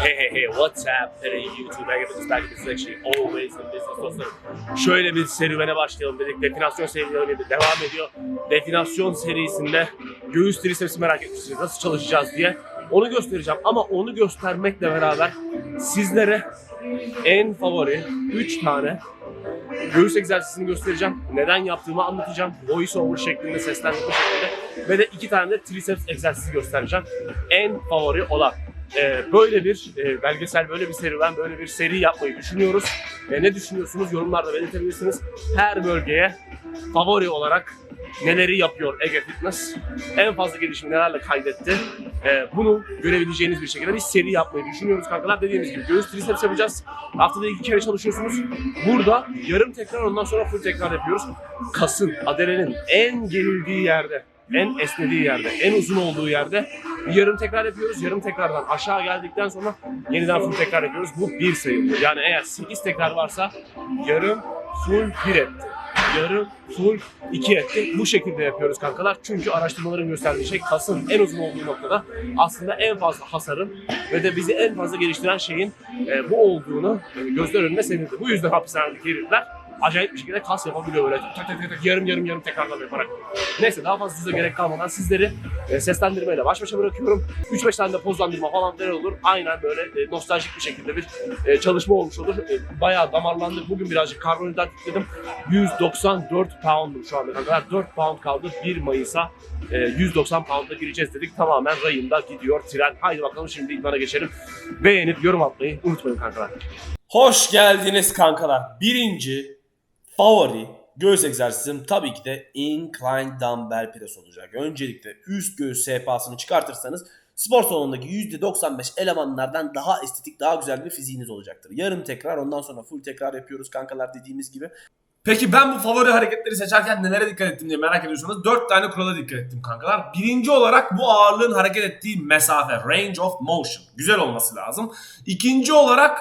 Hey hey hey what's up hey YouTube back at this back at this actually always in business dostlarım. Şöyle bir serüvene başlayalım dedik. Definasyon serileri devam ediyor. Definasyon serisinde göğüs trisepsi merak etmişsiniz. Nasıl çalışacağız diye. Onu göstereceğim ama onu göstermekle beraber sizlere en favori 3 tane göğüs egzersizini göstereceğim. Neden yaptığımı anlatacağım. Voice over şeklinde, seslendirme şeklinde. Ve de iki tane de triceps egzersizi göstereceğim. En favori olan. Ee, böyle bir e, belgesel, böyle bir serüven, böyle bir seri yapmayı düşünüyoruz. E, ne düşünüyorsunuz? Yorumlarda belirtebilirsiniz. Her bölgeye favori olarak neleri yapıyor Ege Fitness? En fazla gelişimi nelerle kaydetti? E, bunu görebileceğiniz bir şekilde bir seri yapmayı düşünüyoruz kankalar. Dediğimiz gibi göğüs triceps yapacağız. Haftada iki kere çalışıyorsunuz. Burada yarım tekrar ondan sonra full tekrar yapıyoruz. Kasın, adelenin en gerildiği yerde, en esnediği yerde, en uzun olduğu yerde bir yarım tekrar yapıyoruz. Yarım tekrardan aşağı geldikten sonra yeniden full tekrar yapıyoruz. Bu bir sayılıyor. Yani eğer 8 tekrar varsa yarım full 1 etti. Yarım full 2 etti. Bu şekilde yapıyoruz kankalar. Çünkü araştırmaların gösterdiği şey kasın en uzun olduğu noktada aslında en fazla hasarın ve de bizi en fazla geliştiren şeyin e, bu olduğunu e, gözler önüne serildi. Bu yüzden hapishanedeki herifler acayip bir şekilde kas yapabiliyor böyle tak tak tak tak yarım yarım yarım tekrarlama yaparak. Neyse daha fazla söze gerek kalmadan sizleri e, seslendirmeyle baş başa bırakıyorum. 3-5 tane de pozlandırma falan neler olur. Aynen böyle e, nostaljik bir şekilde bir e, çalışma olmuş olur. E, bayağı damarlandık. Bugün birazcık karbonhidrat yükledim. 194 pound'um şu anda kadar. 4 pound kaldı 1 Mayıs'a. e, 190 pound'a gireceğiz dedik. Tamamen rayında gidiyor tren. Haydi bakalım şimdi idmana geçelim. Beğenip yorum atmayı unutmayın kankalar. Hoş geldiniz kankalar. Birinci favori göğüs egzersizim tabii ki de incline dumbbell press olacak. Öncelikle üst göğüs sehpasını çıkartırsanız spor salonundaki %95 elemanlardan daha estetik, daha güzel bir fiziğiniz olacaktır. Yarım tekrar ondan sonra full tekrar yapıyoruz kankalar dediğimiz gibi. Peki ben bu favori hareketleri seçerken nelere dikkat ettim diye merak ediyorsanız 4 tane kurala dikkat ettim kankalar. Birinci olarak bu ağırlığın hareket ettiği mesafe, range of motion. Güzel olması lazım. İkinci olarak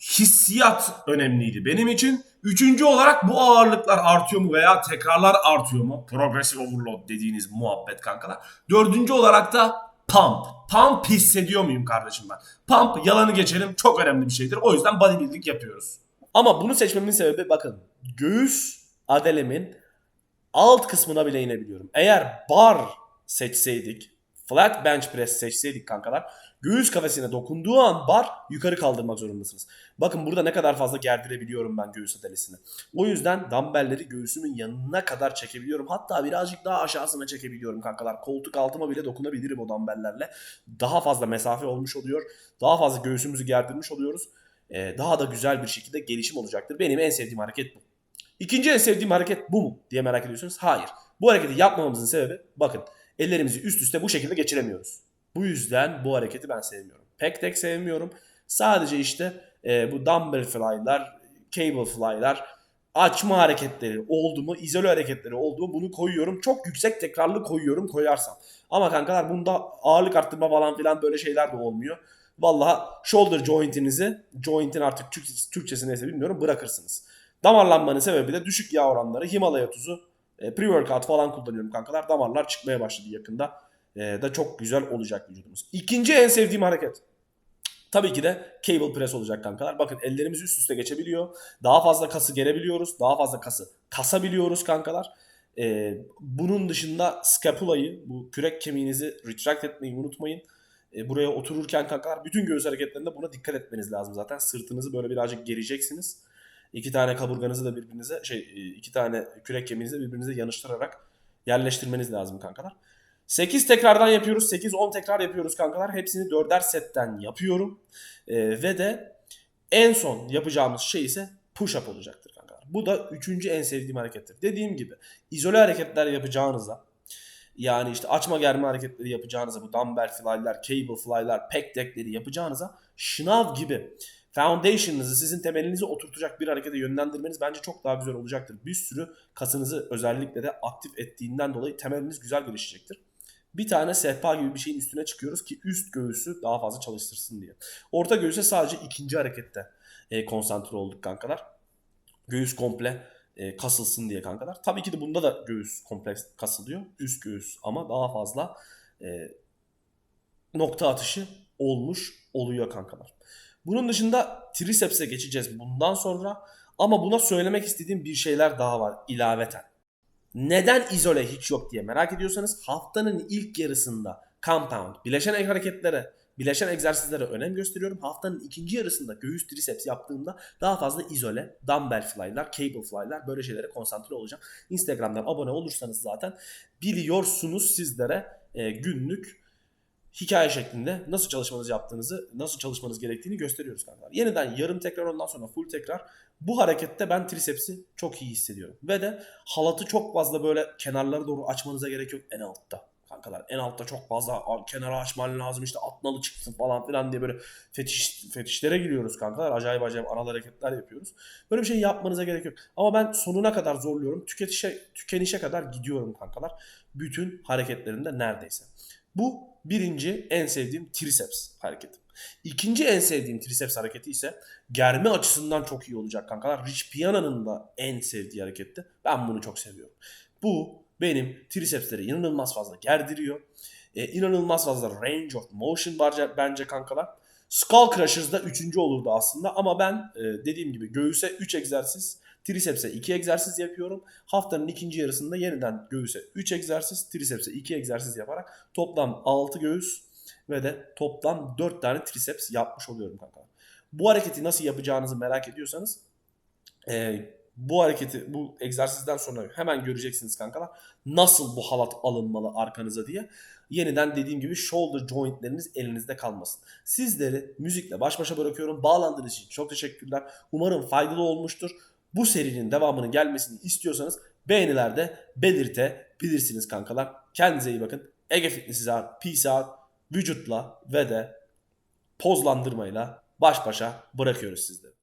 hissiyat önemliydi benim için. Üçüncü olarak bu ağırlıklar artıyor mu veya tekrarlar artıyor mu? Progressive overload dediğiniz muhabbet kankalar. Dördüncü olarak da pump. Pump hissediyor muyum kardeşim ben? Pump yalanı geçelim çok önemli bir şeydir. O yüzden bodybuilding yapıyoruz. Ama bunu seçmemin sebebi bakın göğüs adelemin alt kısmına bile inebiliyorum. Eğer bar seçseydik, flat bench press seçseydik kankalar, göğüs kafesine dokunduğu an bar yukarı kaldırmak zorundasınız. Bakın burada ne kadar fazla gerdirebiliyorum ben göğüs adelesini. O yüzden dumbbellleri göğsümün yanına kadar çekebiliyorum. Hatta birazcık daha aşağısına çekebiliyorum kankalar. Koltuk altıma bile dokunabilirim o dumbbelllerle. Daha fazla mesafe olmuş oluyor. Daha fazla göğsümüzü gerdirmiş oluyoruz. Ee, daha da güzel bir şekilde gelişim olacaktır. Benim en sevdiğim hareket bu. İkinci en sevdiğim hareket bu mu diye merak ediyorsunuz. Hayır. Bu hareketi yapmamamızın sebebi bakın ellerimizi üst üste bu şekilde geçiremiyoruz. Bu yüzden bu hareketi ben sevmiyorum. Pek tek sevmiyorum. Sadece işte e, bu dumbbell fly'lar, cable fly'lar, açma hareketleri oldu mu, izole hareketleri oldu mu bunu koyuyorum. Çok yüksek tekrarlı koyuyorum koyarsam. Ama kankalar bunda ağırlık arttırma falan filan böyle şeyler de olmuyor. Vallahi shoulder joint'inizi, joint'in artık Türk, Türkçesi neyse bilmiyorum bırakırsınız. Damarlanmanın sebebi de düşük yağ oranları, Himalaya tuzu, e, pre-workout falan kullanıyorum kankalar. Damarlar çıkmaya başladı yakında. E, da çok güzel olacak vücudumuz. İkinci en sevdiğim hareket. Tabii ki de cable press olacak kankalar. Bakın ellerimiz üst üste geçebiliyor. Daha fazla kası gerebiliyoruz. Daha fazla kası kasabiliyoruz kankalar. E, bunun dışında scapula'yı, bu kürek kemiğinizi retract etmeyi unutmayın. E, buraya otururken kankalar bütün göğüs hareketlerinde buna dikkat etmeniz lazım zaten. Sırtınızı böyle birazcık gereceksiniz. İki tane kaburganızı da birbirinize şey e, iki tane kürek kemiğinizi birbirinize yanıştırarak yerleştirmeniz lazım kankalar. 8 tekrardan yapıyoruz. 8-10 tekrar yapıyoruz kankalar. Hepsini 4'er setten yapıyorum. E, ve de en son yapacağımız şey ise push-up olacaktır kankalar. Bu da üçüncü en sevdiğim harekettir. Dediğim gibi izole hareketler yapacağınıza yani işte açma germe hareketleri yapacağınıza bu dumbbell fly'lar, cable fly'lar, pec deck'leri yapacağınıza şınav gibi foundation'ınızı sizin temelinizi oturtacak bir harekete yönlendirmeniz bence çok daha güzel olacaktır. Bir sürü kasınızı özellikle de aktif ettiğinden dolayı temeliniz güzel gelişecektir. Bir tane sehpa gibi bir şeyin üstüne çıkıyoruz ki üst göğüsü daha fazla çalıştırsın diye. Orta göğüse sadece ikinci harekette e, konsantre olduk kankalar. Göğüs komple e, kasılsın diye kankalar. Tabii ki de bunda da göğüs kompleks kasılıyor. Üst göğüs ama daha fazla e, nokta atışı olmuş oluyor kankalar. Bunun dışında triceps'e geçeceğiz bundan sonra. Ama buna söylemek istediğim bir şeyler daha var ilaveten. Neden izole hiç yok diye merak ediyorsanız haftanın ilk yarısında compound, bileşen hareketlere, bileşen egzersizlere önem gösteriyorum. Haftanın ikinci yarısında göğüs triceps yaptığımda daha fazla izole, dumbbell fly'lar, cable fly'lar böyle şeylere konsantre olacağım. Instagram'dan abone olursanız zaten biliyorsunuz sizlere e, günlük hikaye şeklinde nasıl çalışmanızı yaptığınızı, nasıl çalışmanız gerektiğini gösteriyoruz kankalar. Yeniden yarım tekrar ondan sonra full tekrar. Bu harekette ben tricepsi çok iyi hissediyorum. Ve de halatı çok fazla böyle kenarlara doğru açmanıza gerek yok en altta. Kankalar en altta çok fazla "Aa, kenara açman lazım işte atnalı çıksın falan filan diye böyle fetiş, fetişlere giriyoruz kankalar. Acayip acayip anal hareketler yapıyoruz. Böyle bir şey yapmanıza gerek yok. Ama ben sonuna kadar zorluyorum. Tüketişe, tükenişe kadar gidiyorum kankalar. Bütün hareketlerinde neredeyse. Bu birinci en sevdiğim triceps hareketi. İkinci en sevdiğim triceps hareketi ise germe açısından çok iyi olacak kankalar. Rich Piana'nın da en sevdiği hareketti. Ben bunu çok seviyorum. Bu benim tricepsleri inanılmaz fazla gerdiriyor. Ee, inanılmaz fazla range of motion var bence kankalar. Skull Crushers'da üçüncü olurdu aslında ama ben e, dediğim gibi göğüse 3 egzersiz, triceps'e 2 egzersiz yapıyorum. Haftanın ikinci yarısında yeniden göğüse 3 egzersiz, triceps'e 2 egzersiz yaparak toplam 6 göğüs ve de toplam 4 tane triceps yapmış oluyorum kanka. Bu hareketi nasıl yapacağınızı merak ediyorsanız e, bu hareketi bu egzersizden sonra hemen göreceksiniz kankalar. Nasıl bu halat alınmalı arkanıza diye. Yeniden dediğim gibi shoulder jointleriniz elinizde kalmasın. Sizleri müzikle baş başa bırakıyorum. Bağlandığınız için çok teşekkürler. Umarım faydalı olmuştur. Bu serinin devamının gelmesini istiyorsanız beğenilerde belirtebilirsiniz kankalar. Kendinize iyi bakın. Ege Fitness'iz abi. Peace out. Vücutla ve de pozlandırmayla baş başa bırakıyoruz sizleri.